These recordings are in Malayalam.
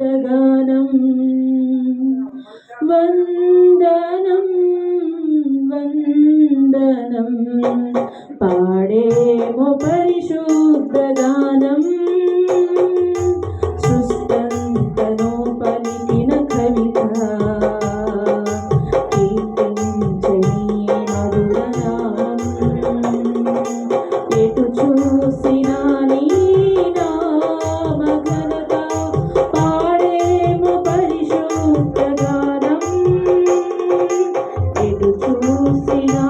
ഗാനം വന്ദനം വന്ദനം. പാടേമോ പരിശുദ്ധ ഗാനം చూసినా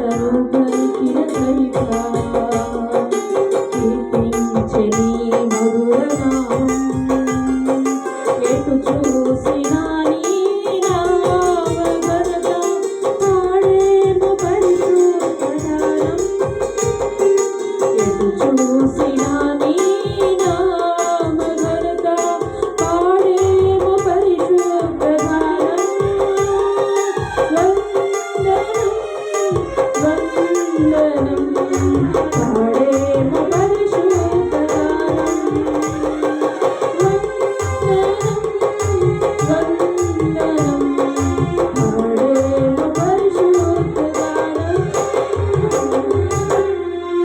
Oh.